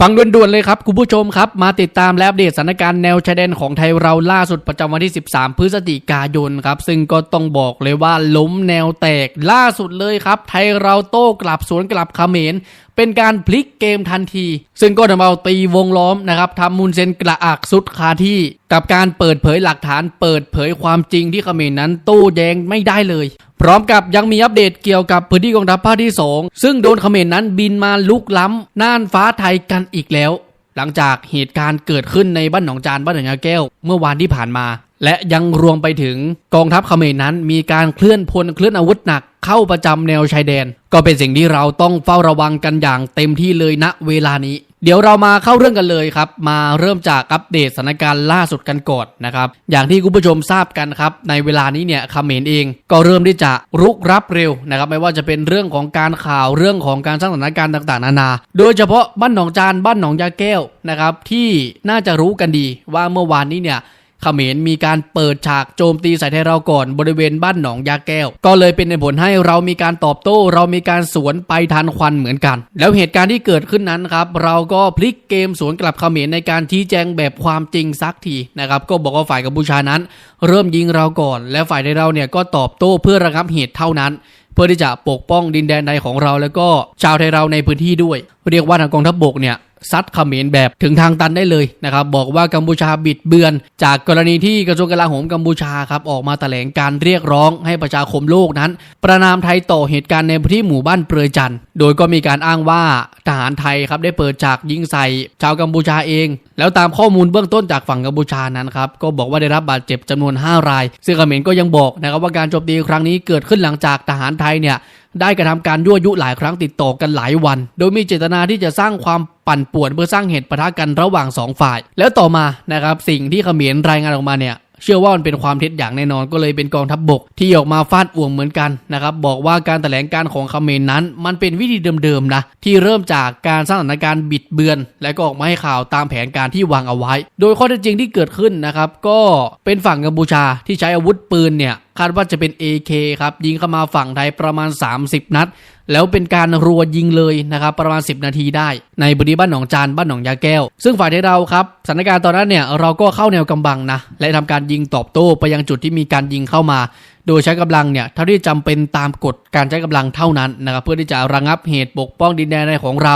ฟังด่วนๆเลยครับ คุณผู้ชมครับ มาติดตามและอัปเดตสถานการณ์แนวชายแดนของไทยเราล่าสุดประจำวันที่ 13 พฤศจิกายนครับ ซึ่งก็ต้องบอกเลยว่าล้มแนวแตกล่าสุดเลยครับ ไทยเราโต้กลับสวนกลับเขมรเป็นการพลิกเกมทันที ซึ่งก็ทำเอาตีวงล้อมนะครับทำมุนเซนกระอักสุดคาที่ กับการเปิดเผยหลักฐาน เปิดเผยความจริงที่เขมรนั้นโต้แย้งไม่ได้เลย พร้อมกับยังมีอัปเดตเกี่ยวกับพื้นที่กองทัพภาคที่ 2 ซึ่งโดนเขมรนั้นบินมาลุกล้ำน่านฟ้าไทยกันอีกแล้ว หลังจากเหตุการณ์เกิดขึ้นในบ้านหนองจานบ้านหนองยาแก้ว เมื่อวานที่ผ่านมา และยังรวมไปถึงกองทัพเขมรนั้น มีการเคลื่อนพลเคลื่อนอาวุธหนักเข้าประจำแนวชายแดน ก็เป็นสิ่งที่เราต้องเฝ้าระวังกันอย่างเต็มที่เลยณเวลานี้ เดี๋ยวเรามาเข้าเรื่องกันเลยครับ มาเริ่มจากอัปเดตสถานการณ์ล่าสุดกันก่อนนะครับ อย่างที่คุณผู้ชมทราบกันครับ ในเวลานี้เนี่ยเขมรเองก็เริ่มที่จะรุกรับเร็วนะครับไม่ว่าจะเป็นเรื่องของการข่าวเรื่องของการสร้างสถานการณ์ต่างๆ นานา โดยเฉพาะบ้านหนองจานบ้านหนองยาแก้วนะครับที่น่าจะรู้กันดีว่าเมื่อวานนี้เนี่ย เขมรมีการเปิดฉากโจมตีใส่ไทยเราก่อนบริเวณบ้านหนองยาแก้ว ก็เลยเป็นผลให้เรามีการตอบโต้ เรามีการสวนไปทันควันเหมือนกัน แล้วเหตุการณ์ที่เกิดขึ้นนั้นครับเราก็พลิกเกมสวนกลับเขมรในการชี้แจงแบบความจริงสักทีนะครับก็บอกว่าฝ่ายกัมพูชานั้น เริ่มยิงเราก่อน และฝ่ายไทยเราเนี่ยก็ตอบโต้เพื่อระงับเหตุเท่านั้นเพื่อที่จะปกป้องดินแดนใดของเราแล้วก็ชาวไทยเราในพื้นที่ด้วย เรียกว่าทางกองทัพบกเนี่ย ซัดเขมรแบบถึงทางตันได้เลยนะครับบอกว่ากัมพูชาบิดเบือน จากกรณีที่กระทรวงกลาโหมกัมพูชาครับออกมาแถลงการเรียกร้องให้ประชาคมโลกนั้น ประนามไทยต่อเหตุการณ์ในพื้นที่หมู่บ้านเปรยจันโดยก็มีการอ้างว่าทหารไทยครับได้เปิดฉากยิงใส่ชาวกัมพูชาเอง แล้วตามข้อมูลเบื้องต้นจากฝั่งกัมพูชานั้นครับก็บอกว่าได้รับบาดเจ็บจำนวน 5 ราย ซึ่งเขมรก็ยังบอกนะครับว่าการโจมตีครั้งนี้เกิดขึ้นหลังจากทหารไทยเนี่ย ได้กระทำการยั่วยุหลายครั้งติดต่อกันหลายวัน โดยมีเจตนาที่จะสร้างความปั่นป่วนเพื่อสร้างเหตุปะทะกันระหว่างสองฝ่าย แล้วต่อมานะครับสิ่งที่เขมรรายงานออกมาเนี่ยเชื่อว่ามันเป็นความเท็จอย่างแน่นอนก็เลยเป็นกองทัพบบก ที่ออกมาฟาดอ่วงเหมือนกันนะครับบอกว่าการแถลงการของเมรนั้น มันเป็นวิธีเดิมๆนะที่เริ่มจากการสร้างสถานการณ์บิดเบือน และก็ออกมาให้ข่าวตามแผนการที่วางเอาไว้ โดยข้อเท็จจริงที่เกิดขึ้นนะครับก็เป็นฝั่งกัมพูชาที่ใช้อาวุธปืนเนี่ย คาดว่าจะเป็น AK ครับยิงเข้ามาฝั่งไทยประมาณ 30 นัด แล้วเป็นการรัวยิงเลยนะครับประมาณ 10 นาทีได้ ในบริบ้านหนองจานบ้านหนองยาแก้ว ซึ่งฝ่ายที่เราครับสถานการณ์ตอนนั้นเนี่ยเราก็เข้าแนวกำบังนะและทำการยิงตอบโต้ไปยังจุดที่มีการยิงเข้ามา โดยใช้กำลังเนี่ยเท่าที่จำเป็นตามกฎการใช้กำลังเท่านั้นนะครับเพื่อที่จะระงับเหตุปกป้องดินแดนในของเรา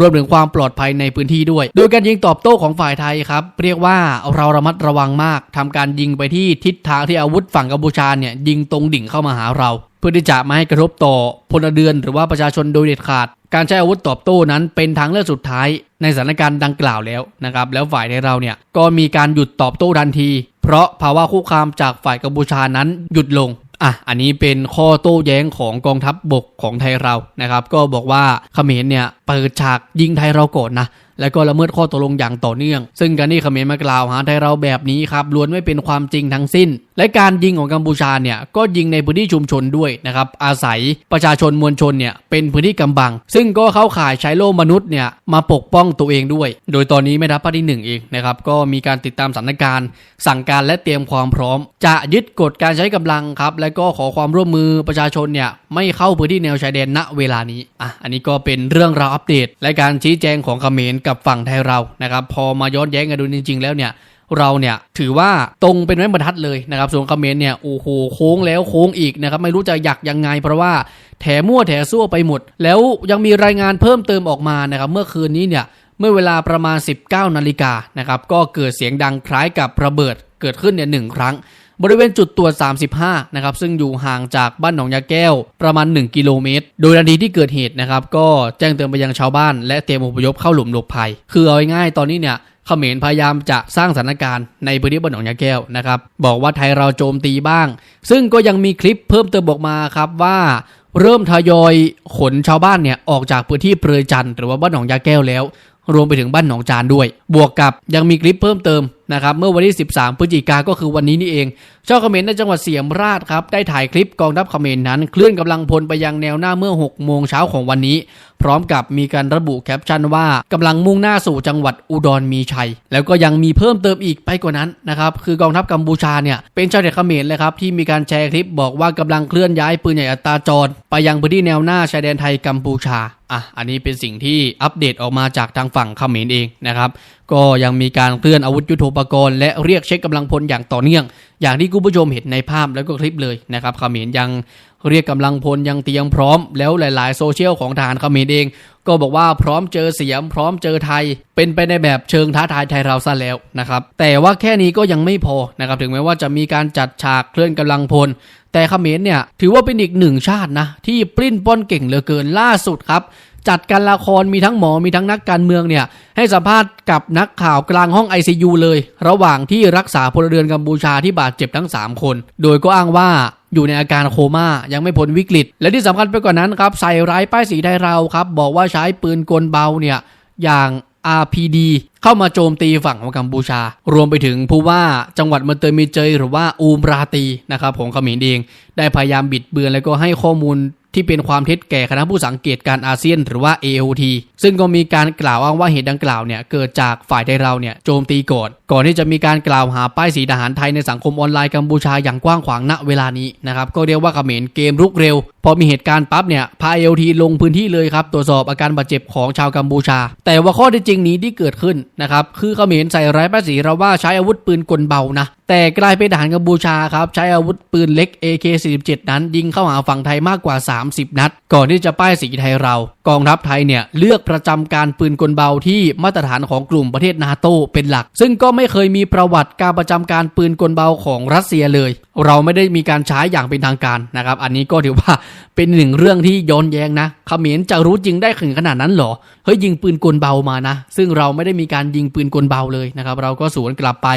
รวมถึงความปลอดภัยในพื้นที่ด้วย โดยการยิงตอบโต้ของฝ่ายไทยครับ เรียกว่าเราระมัดระวังมากทำการยิงไปที่ทิศทางที่อาวุธฝั่งกัมพูชาเนี่ยยิงตรงดิ่งเข้ามาหาเรา เพื่อที่จะไม่ให้กระทบต่อพลเรือนหรือว่าประชาชนโดยเด็ดขาด การใช้อาวุธตอบโต้นั้นเป็นทางเลือกสุดท้าย ในสถานการณ์ดังกล่าวแล้วนะครับ แล้วฝ่ายในเราเนี่ยก็มีการหยุดตอบโต้ทันที เพราะภาวะคุกคามจากฝ่ายกัมพูชานั้นหยุดลงอะ อันนี้เป็นข้อโต้แย้งของกองทัพบบกของไทยเรา นะครับ ก็บอกว่าเขมรเนี่ย ปิดฉากยิงไทยเราโก่อนะแล้วก็ละเมิดข้อตกลงอย่างต่อเนื่อง ซึ่งการที่เขมรมากล่าวหาไทยเราแบบนี้ครับล้วนไม่เป็นความจริงทั้งสิ้น และการยิงของกัมพูชาเนี่ยก็ยิงในพื้นที่ชุมชนด้วยนะครับอาศัยประชาชนมวลชนเนี่ยเป็นพื้นที่กำบัง ซึ่งก็เข้าข่ายใช้โล่มนุษย์เนี่ยมาปกป้องตัวเองด้วย โดยตอนนี้แม่ทัพภาคที่หนึ่งเองนะครับก็มีการติดตามสถานการณ์ สั่งการและเตรียมความพร้อม จะยึดกฎการใช้กำลังครับและก็ขอความร่วมมือประชาชนเนี่ยไม่เข้าพื้นที่แนวชายแดนณเวลานี้อะอันนี้ก็เป็นเรื่องราวอัปปเดต และการชี้แจงของเขมรกับฝั่งไทยเรานะครับพอมาย้อนแย้งกันดูจริง ๆ แล้วเนี่ยเราเนี่ยถือว่าตรงเป็นไม้บรรทัดเลยนะครับส่วนคอมเมนต์เนี่ยโอ้โหโค้งแล้วโค้งอีกนะครับไม่รู้จะอยากยังไง เพราะว่าแถมั่วแถซั่วไปหมด แล้วยังมีรายงานเพิ่มเติมออกมานะครับเมื่อคืนนี้เนี่ยเมื่อเวลาประมาณ 19นาฬิกานะครับก็เกิดเสียงดังคล้ายกับระเบิดเกิดขึ้นเนี่ยหนึ่งครั้ง บริเวณจุดตรวจ 35 นะครับ ซึ่งอยู่ห่างจากบ้านหนองยาแก้วประมาณ 1 กิโลเมตร โดยทันทีที่เกิดเหตุนะครับ ก็แจ้งเตือนไปยังชาวบ้าน และเตรียมอพยพเข้าหลุมหลบภัย คือเอาง่ายๆตอนนี้เนี่ยเขมรพยายามจะสร้างสถานการณ์ในพื้นที่บ้านหนองยาแก้วนะครับ บอกว่าไทยเราโจมตีบ้าง ซึ่งก็ยังมีคลิปเพิ่มเติมบอกมาครับว่าเริ่มทยอยขนชาวบ้านเนี่ยออกจากพื้นที่เปรยจันทร์หรือว่าบ้านหนองยาแก้วแล้ว รวมไปถึงบ้านหนองจานด้วย บวกกับยังมีคลิปเพิ่มเติม นะครับเมื่อวันที่ 13 พฤศจิกาก็คือวันนี้นี่เองชาวเขมรในจังหวัดเสียมราชครับได้ถ่ายคลิปกองทัพเขมรนั้น เคลื่อนกำลังพลไปยังแนวหน้าเมื่อ 6 โมงเช้าของวันนี้ พร้อมกับมีการระบุแคปชั่นว่ากำลังมุ่งหน้าสู่จังหวัดอุดรมีชัย แล้วก็ยังมีเพิ่มเติมอีกไปกว่านั้นนะครับคือกองทัพกัมพูชาเนี่ยเป็นชาวเน็ตเขมรเลยครับที่มีการแชร์คลิปบอกว่ากำลังเคลื่อนย้ายปืนใหญ่อัตราจร ไปยังพื้นที่แนวหน้าชายแดนไทยกัมพูชาอะอันนี้เป็นสิ่งที่อัปเดตออกมาจากทางฝั่งเขมรเองนะครับก็ยังมีการเคลื่อนอาวุธยุโทโธปกรณ์และเรียกเช็คกำลังพลอย่างต่อเนื่องอย่างที่คุณผู้ชมเห็นในภาพแล้วก็คลิปเลยนะครับเขมรยังเรียกกำลังพลยังเตรียมพร้อม แล้วหลาย ๆ โซเชียลของทหารเขมรเอง ก็บอกว่าพร้อมเจอเสียมพร้อมเจอไทย เป็นไปในแบบเชิงท้าทายไทยเราซะแล้วนะครับแต่ว่าแค่นี้ก็ยังไม่พอนะครับถึงแม้ว่าจะมีการจัดฉากเคลื่อนกำลังพล แต่เขมรเนี่ยถือว่าเป็นอีกหนึ่งชาตินะที่ปลิ้นป้อนเก่งเหลือเกินล่าสุดครับ จัดการละครมีทั้งหมอมีทั้งนักการเมืองเนี่ยให้สัมภาษณ์กับนักข่าวกลางห้อง ICU เลย ระหว่างที่รักษาพลเรือนกัมพูชาที่บาดเจ็บทั้ง 3 คน โดยก็อ้างว่าอยู่ในอาการโคม่ายังไม่พ้นวิกฤต และที่สำคัญไปกว่านั้นครับใส่ร้ายป้ายสีไทยเราครับ บอกว่าใช้ปืนกลเบาเนี่ยอย่าง RPD เข้ามาโจมตีฝั่งของกัมพูชา รวมไปถึงผู้ว่าจังหวัดมันเตยมีเจยหรือว่าอูมราตีนะครับของเขมรเอง ได้พยายามบิดเบือนแล้วก็ให้ข้อมูล ที่เป็นความเท็จแก่คณะผู้สังเกตการอาเซียน หรือว่า AOT ซึ่งก็มีการกล่าวอ้างว่าเหตุดังกล่าวเนี่ยเกิดจากฝ่ายไทยเราเนี่ยโจมตีก่อนก่อนที่จะมีการกล่าวหาป้ายสีทหารไทยในสังคมออนไลน์กัมพูชาอย่างกว้างขวางณเวลานี้นะครับก็เรียกว่าเขมรเกมรุกเร็ว พอมีเหตุการณ์ปั๊บเนี่ยพา AOT ลงพื้นที่เลยครับตรวจสอบอาการบาดเจ็บของชาวกัมพูชา แต่ว่าข้อเท็จจริงนี้ที่เกิดขึ้นนะครับคือเขมรใส่ร้ายป้ายสีเราว่าใช้อาวุธปืนกลเบานะ แต่กลายเป็นทหารกัมพูชาครับ ใช้อาวุธปืนเล็ก AK47 นั้นยิงเข้าหาฝั่งไทยมากกว่า 30 นัด ก่อนที่จะป้ายสีไทยเรา กองทัพไทยเนี่ย เลือกประจำการปืนกลเบาที่มาตรฐานของกลุ่มประเทศนาโตเป็นหลัก ซึ่งก็ไม่เคยมีประวัติการประจำการปืนกลเบาของรัสเซียเลย เราไม่ได้มีการใช้อย่างเป็นทางการนะครับ อันนี้ก็ถือว่า เป็นหนึ่งเรื่องที่ย้อนแย้งนะเขมรจะรู้จริงได้ถึงขนาดนั้นหรอ เฮ้ยยิงปืนกลเบามานะ ซึ่งเราไม่ได้มีการยิงปืนกลเบาเลยนะครับ เราก็สวนกลับไป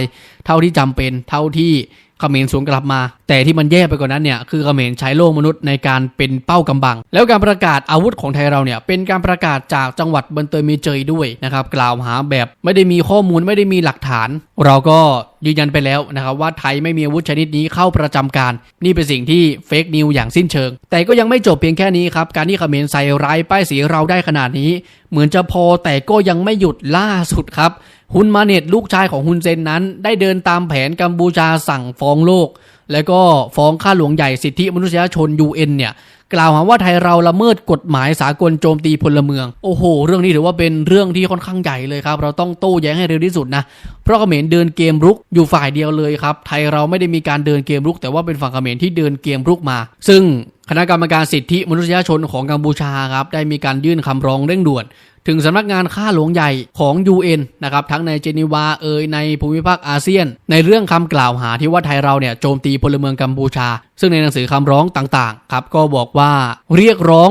เท่าที่จำเป็น เท่าที่เขมรสวนกลับมาแต่ที่มันแย่ไปกว่านั้นเนี่ยคือเขมรใช้โลกมนุษย์ในการเป็นเป้ากำบัง แล้วการประกาศอาวุธของไทยเราเนี่ยเป็นการประกาศจากจังหวัดเบันเตยมีเจยด้วยนะครับกล่าวหาแบบไม่ได้มีข้อมูลไม่ได้มีหลักฐาน เราก็ยืนยันไปแล้วนะครับว่าไทยไม่มีอาวุธชนิดนี้เข้าประจำการ นี่เป็นสิ่งที่เฟกนิวอย่างสิ้นเชิง แต่ก็ยังไม่จบเพียงแค่นี้ครับการที่เขมรใส่ร้ายป้ายสีเราได้ขนาดนี้ เหมือนจะพอแต่ก็ยังไม่หยุดล่าสุดครับฮุนมาเน็ตลูกชายของฮุนเซนนั้น ได้เดินตามแผนกัมพูชาสั่งฟ้องโลกแล้วก็ฟ้องข้าหลวงใหญ่สิทธิมนุษยชน UN เนี่ยกล่าวหาว่าไทยเราละเมิดกฎหมายสากลโจมตีพลเมือง โอ้โห เรื่องนี้ถือว่าเป็นเรื่องที่ค่อนข้างใหญ่เลยครับ เราต้องโต้แย้งให้เร็วที่สุดนะ เพราะเขมรเดินเกมรุกอยู่ฝ่ายเดียวเลยครับ ไทยเราไม่ได้มีการเดินเกมรุก แต่ว่าเป็นฝั่งเขมรที่เดินเกมรุกมา ซึ่ง คณะกรรมการสิทธิมนุษยชนของกัมพูชาครับได้มีการยื่นคำร้องเร่งด่วน ถึงสำนักงานข้าหลวงใหญ่ของ UN นะครับทั้งในเจนีวาเอยในภูมิภาคอาเซียน ในเรื่องคำกล่าวหาที่ว่าไทยเราเนี่ยโจมตีพลเมืองกัมพูชา ซึ่งในหนังสือคำร้องต่างๆครับก็บอกว่าเรียกร้อง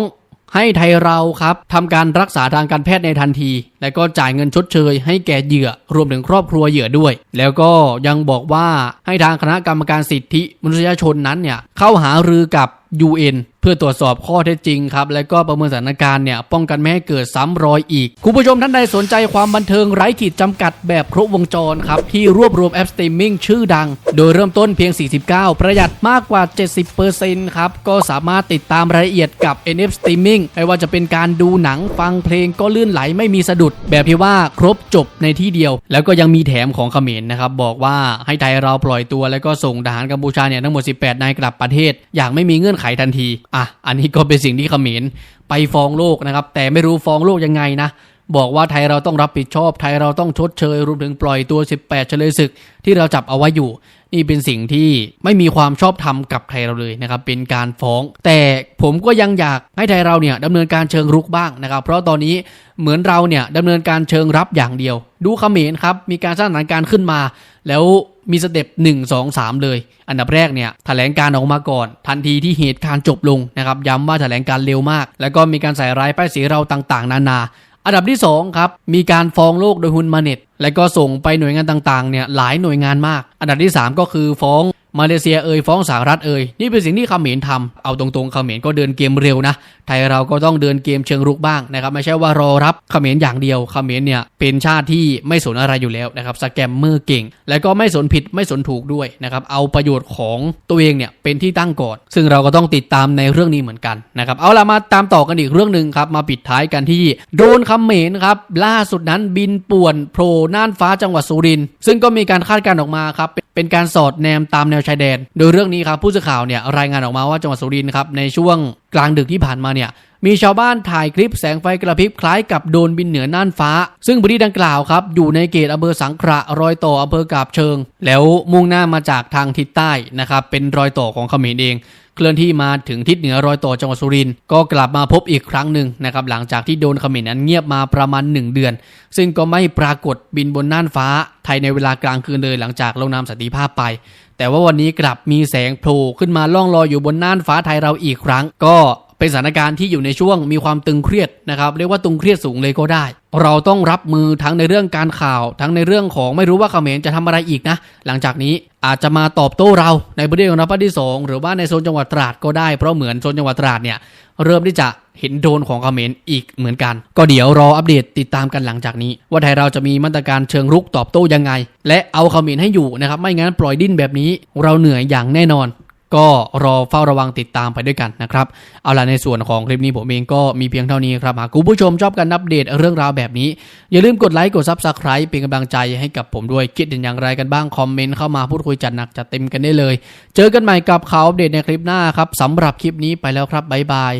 ให้ไทยเราครับทำการรักษาทางการแพทย์ในทันที และก็จ่ายเงินชดเชย ให้แก่เหยื่อรวมถึงครอบครัวเหยื่อด้วย แล้วก็ยังบอกว่าให้ทางคณะกรรมการสิทธิมนุษยชนนั้นเนี่ยเข้าหารือกับ UN เพื่อตรวจสอบข้อเท็จจริงครับ และก็ประเมินสถานการณ์เนี่ยป้องกันไม่ให้เกิดซ้ำรอยอีก คุณผู้ชมท่านใดสนใจความบันเทิงไร้ขีดจำกัดแบบครบวงจรครับ ที่รวบรวมแอปสตรีมมิ่งชื่อดัง โดยเริ่มต้นเพียง 49 ประหยัดมากกว่า 70%ครับ ก็สามารถติดตามรายละเอียดกับ NF Streaming ไม่ว่าจะเป็นการดูหนังฟังเพลงก็ลื่นไหลไม่มีสะดุด แบบที่ว่าครบจบในที่เดียว แล้วก็ยังมีแถมของเขมรนะครับบอกว่าให้ไทยเราปล่อยตัว แล้วก็ส่งทหารกัมพูชาเนี่ยทั้งหมด 18 นายกลับประเทศ อย่างไม่มีเงื่อนไขทันทีอะอันนี้ก็เป็นสิ่งที่เขมรไปฟ้องโลกนะครับ แต่ไม่รู้ฟ้องโลกยังไงนะ บอกว่าไทยเราต้องรับผิดชอบ ไทยเราต้องชดเชยรวมถึงปล่อยตัว 18 เฉลยศึก ที่เราจับเอาไว้อยู่ นี่เป็นสิ่งที่ไม่มีความชอบธรรมกับไทยเราเลยนะครับ เป็นการฟ้อง แต่ผมก็ยังอยากให้ไทยเราเนี่ยดำเนินการเชิงรุกบ้างนะครับ เพราะตอนนี้เหมือนเราเนี่ยดำเนินการเชิงรับอย่างเดียว ดูเขมรครับมีการสร้างสถานการณ์ขึ้นมา แล้ว มีสเต็ป1 2 3 เลย อันดับแรกเนี่ยแถลงการออกมาก่อน ทันทีที่เหตุการณ์จบลงนะครับย้ำว่าแถลงการเร็วมาก แล้วก็มีการใส่ร้ายป้ายสีเราต่างๆ นานา อันดับที่2ครับมีการฟ้องโลกโดยฮุนมาเน็ตและก็ส่งไปหน่วยงานต่างๆเนี่ยหลายหน่วยงานมาก อันดับที่ 3 ก็คือฟ้อง มาเลเซียเอ่ยฟ้องสหรัฐเอ่ยนี่เป็นสิ่งที่เขมรทำเอาตรงๆเขมรก็เดินเกมเร็วนะไทยเราก็ต้องเดินเกมเชิงรุกบ้างนะครับไม่ใช่ว่ารอรับเขมรอย่างเดียวเขมรเนี่ยเป็นชาติที่ไม่สนอะไรอยู่แล้วนะครับสแกมเมอร์เก่ง แล้วก็ไม่สนผิดไม่สนถูกด้วยนะครับเอาประโยชน์ของตัวเองเนี่ยเป็นที่ตั้งก่อน ซึ่งเราก็ต้องติดตามในเรื่องนี้เหมือนกันนะครับเอาละมาตามต่อกันอีกเรื่องหนึ่งครับมาปิดท้ายกันที่โดนเขมรครับล่าสุดนั้นบินป่วนโผล่น่านฟ้าจังหวัดสุรินทร์ซึ่งก็มีการคาดการณ์ออกมาครับ เป็นการสอดแนมตามแนวชายแดน โดยเรื่องนี้ครับผู้สื่อข่าวเนี่ยรายงานออกมาว่าจังหวัดสุรินทร์ครับในช่วงกลางดึกที่ผ่านมาเนี่ยมีชาวบ้านถ่ายคลิปแสงไฟกระพริบคล้ายกับโดนบินเหนือน่านฟ้า ซึ่งพื้นที่ดังกล่าวครับอยู่ในเขตอำเภอสังขระรอยต่ออำเภอกาบเชิง แล้วมุ่งหน้ามาจากทางทิศใต้นะครับเป็นรอยต่อของเขมรเอง เคลื่อนที่มาถึงทิศเหนือรอยต่อจังหวัดสุรินทร์ก็กลับมาพบอีกครั้งหนึ่งนะครับหลังจากที่โดนเขมรนั้นเงียบมาประมาณ 1 เดือน ซึ่งก็ไม่ปรากฏบินบนน่านฟ้าไทยในเวลากลางคืนเลยหลังจากลงนามสันติภาพไป แต่ว่าวันนี้กลับมีแสงโผล่ขึ้นมาล่องลอยอยู่บนน่านฟ้าไทยเราอีกครั้ง ก็ เป็นสถานการณ์ที่อยู่ในช่วงมีความตึงเครียดนะครับ เรียกว่าตึงเครียดสูงเลยก็ได้ เราต้องรับมือทั้งในเรื่องการข่าว ทั้งในเรื่องของไม่รู้ว่าเขมรจะทำอะไรอีกนะ หลังจากนี้อาจจะมาตอบโต้เราในประเด็นของรับที่สองหรือว่าในโซนจังหวัดตราดก็ได้เพราะเหมือนโซนจังหวัดตราดเนี่ยเริ่มที่จะเห็นโดนของเขมรอีกเหมือนกัน ก็เดี๋ยวรออัปเดตติดตามกันหลังจากนี้ ว่าไทยเราจะมีมาตรการเชิงรุกตอบโต้ยังไง และเอาเขมรให้อยู่นะครับไม่งั้นปล่อยดิ้นแบบนี้ เราเหนื่อยอย่างแน่นอน ก็รอเฝ้าระวังติดตามไปด้วยกันนะครับ เอาล่ะในส่วนของคลิปนี้ผมเองก็มีเพียงเท่านี้ครับหากคุณผู้ชมชอบการอัปเดตเรื่องราวแบบนี้ อย่าลืมกดไลค์กดซับสไครป์เป็นกำลังใจให้กับผมด้วยคิดเห็นอย่างไรกันบ้างคอมเมนต์เข้ามาพูดคุยจัดหนักจัดเต็มกันได้เลย เจอกันใหม่กับข่าวอัปเดตในคลิปหน้าครับสำหรับคลิปนี้ไปแล้วครับบ๊ายบาย